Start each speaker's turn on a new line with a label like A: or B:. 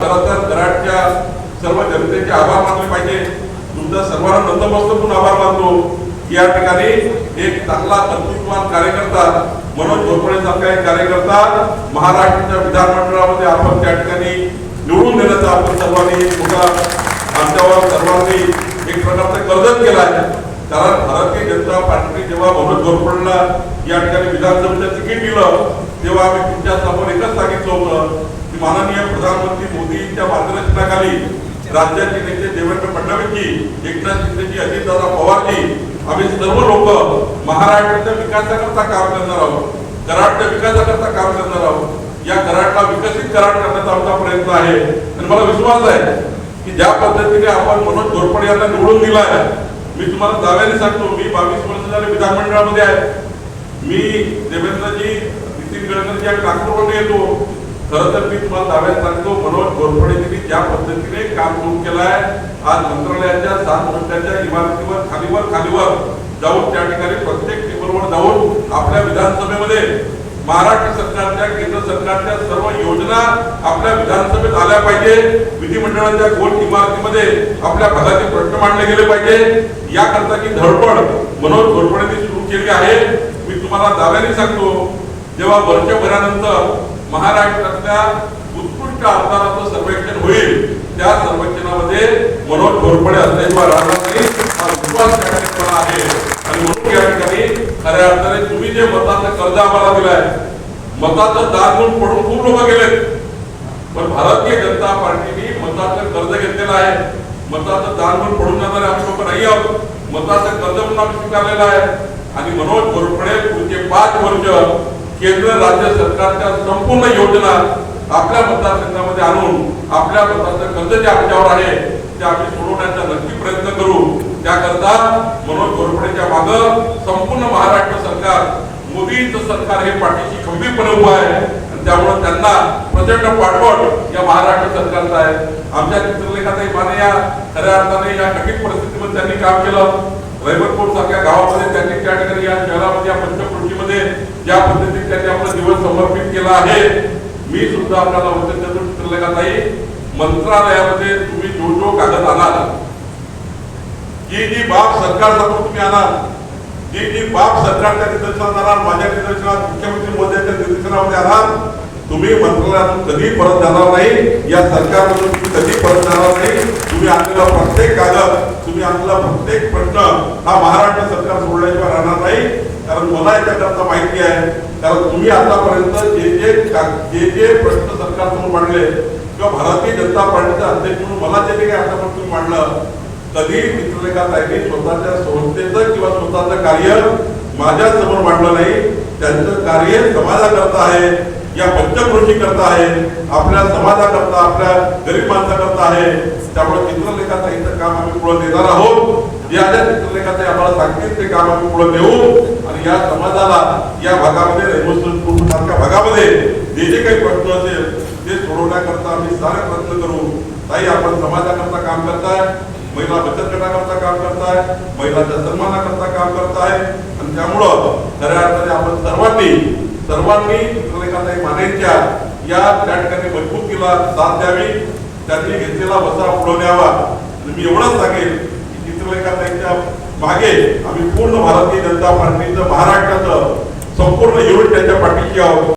A: तर कराडच्या सर्व जनतेचे आभार मानले पाहिजे. तुमचा सर्वांना नतमस्तकून आभार मानतो. या ठिकाणी एक चांगला कर्तृत्वान कार्यकर्ता मनोज झोपडे सारखा एक कार्यकर्ता महाराष्ट्राच्या विधानमंडळामध्ये आपण त्या ठिकाणी निवडून देण्याचा आपण सर्वांनी एक मोठा आमच्यावर सर्वांनी एक प्रकारचा कर्जत केला आहे. कारण भारतीय जनता पार्टी जेव्हा मनोज घोरपडेला या ठिकाणी विधानसभेचं तिकीट दिलं तेव्हा आम्ही तुमच्यासमोर एकच सांगितलं होतं की माननीय प्रधानमंत्री मार्गदर्शनाखाली राज्याचे नेते देवेंद्र फडणवीसजी एकनाथ शिंदेजी अजितदादा पवारजी आम्ही सर्व लोक महाराष्ट्राच्या विकासाकरता काम करणार आहोत. कराडच्या विकासाकरता काम करणार आहोत. या कराडला विकसित कराड करण्याचा आमचा प्रयत्न आहे. आणि मला विश्वास आहे की ज्या पद्धतीने आपण मनोज घोरपडे यांना निवडून दिला आहे मी तुम्हाला दाव्याने सांगतो मी बावीस वर्ष झाले विधानमंडळामध्ये आहे. मी देवेंद्रजी नितीन गडकरीजी आणि नागपूरमध्ये येतो. खरं तर मी तुम्हाला दाव्यात सांगतो मनोज घोरपडेजींनी ज्या पद्धतीने काम सुरू केलं आहे आज मंत्रालयाच्या सात मजल्याच्या इमारतीवर खालीवर खालीवर जाऊन त्या ठिकाणी प्रत्येक टेबलवर जाऊन आपल्या विधानसभेमध्ये महाराष्ट्र सरकारच्या केंद्र सरकारच्या सर्व योजना आपल्या विधानसभेत आल्या पाहिजे. विधिमंडळाच्या गोल इमारतीमध्ये आपल्या भागाचे प्रश्न मांडले गेले पाहिजे. याकरता की धडपड मनोज घोरपडेंनी सुरू केली आहे मी तुम्हाला दाव्याने सांगतो जेव्हा वर्षभरानंतर महाराष्ट्रातल्या उत्कृष्ट आमदाराचं सर्वेक्षण होईल. त्या सर्वेक्षणामध्ये मनोज घोरपडे असल्याशिवाय हा विश्वास त्या ठिकाणी आहे. आणि म्हणून या ठिकाणी खऱ्या अर्थाने तुम्ही जे मताचं कर्ज आम्हाला दिलाय मताचं दान घेऊन पडून खूप लोक गेलेत. पण भारतीय जनता पार्टीने मताचं कर्ज घेतलेलं आहे. मताचं दान म्हणून पडून जाणारे आम्ही लोक नाही आहोत. मताचं कर्ज म्हणून आम्ही स्वीकारलेलं आहे. आणि मनोज घोरपडे पुढचे पाच वर्ष केंद्र राज्य सरकारच्या संपूर्ण योजना आपल्या मतदारसंघामध्ये आणून आपल्या मतदारसंघ कर्ज जे आमच्यावर आहे ते आम्ही सोडवण्याचा नक्की प्रयत्न करू. त्याकरता मनोज घोरपडेच्या मागं संपूर्ण महाराष्ट्र सरकार मोदींचं सरकार हे पाठीशी खंबीरपणे उभं आहे आणि त्यामुळे त्यांना प्रचंड पाठबळ या महाराष्ट्र सरकारचा आहे. आमच्या चित्रलेखाताई माने या खऱ्या अर्थाने या कठीण परिस्थितीमध्ये त्यांनी काम केलं. रहिमतपूर सारख्या गावामध्ये त्यांनी त्या ठिकाणी या शहरामध्ये या पंचकृषीमध्ये ज्या पद्धतीने त्यांनी आपला दिवस समर्पित केला आहे मी सुद्धा आपल्याला वचन देतो मंत्रालयामध्ये तुम्ही जो जो कागद आणाल जी जी बाब सरकार समोर तुम्ही आणाल जी जी बाब सरकारच्या निदर्शनात आणाल माझ्या निदर्शनात मुख्यमंत्री मोदींच्या निदर्शनामध्ये आणाल तुम्ही मंत्रालयातून कधी परत जाणार नाही या सरकारमधून तुम्ही कधी परत जाणार नाही. तुम्ही आणलेला प्रत्येक कागद तुम्ही आणलेला प्रत्येक प्रश्न हा महाराष्ट्र सरकार सोडल्याशिवाय राहणार नाही. कारण मला याच्याकरता माहिती आहे. कारण तुम्ही आतापर्यंत जे जे जे जे प्रश्न सरकारसमोर मांडले किंवा भारतीय जनता पार्टीचा अध्यक्ष म्हणून मला जे काही आतापर्यंत तुम्ही मांडलं कधी मित्रलेखाताईंनी स्वतःच्या संस्थेचं किंवा स्वतःचं कार्य माझ्यासमोर मांडलं नाही. त्यांचं कार्य समाजाकरता आहे. या पंचकृषी करता आहे. आपल्या समाजाकरता आपल्या गरीब माणसाकरता आहे. त्यामुळे चित्रलेखाताईचं काम आम्ही पुढे देणार आहोत. जे आल्या चित्रलेखाताई आम्हाला सांगतील ते काम आम्ही पुढे देऊ आणि या समाजाला या भागामध्ये रेमोस्टन सारख्या भागामध्ये जे जे काही प्रश्न असेल ते सोडवण्याकरता आम्ही सारे प्रयत्न करू. ताई आपण समाजाकरता काम करताय महिला बचत गटाकरता काम करताय महिलांच्या सन्मानाकरता काम करताय. आणि त्यामुळं खऱ्या अर्थाने आपण सर्वांनी सर्वांनी चित्रलेखाताई मानेच्या या त्या ठिकाणी मजबूतीला साथ द्यावी. त्यांनी घेतलेला वसा उडवण्यावा आणि मी एवढंच सांगेन मागे आम्ही पूर्ण भारतीय जनता पार्टीचं महाराष्ट्राचं संपूर्ण युनिट त्यांच्या पाठीशी आहोत.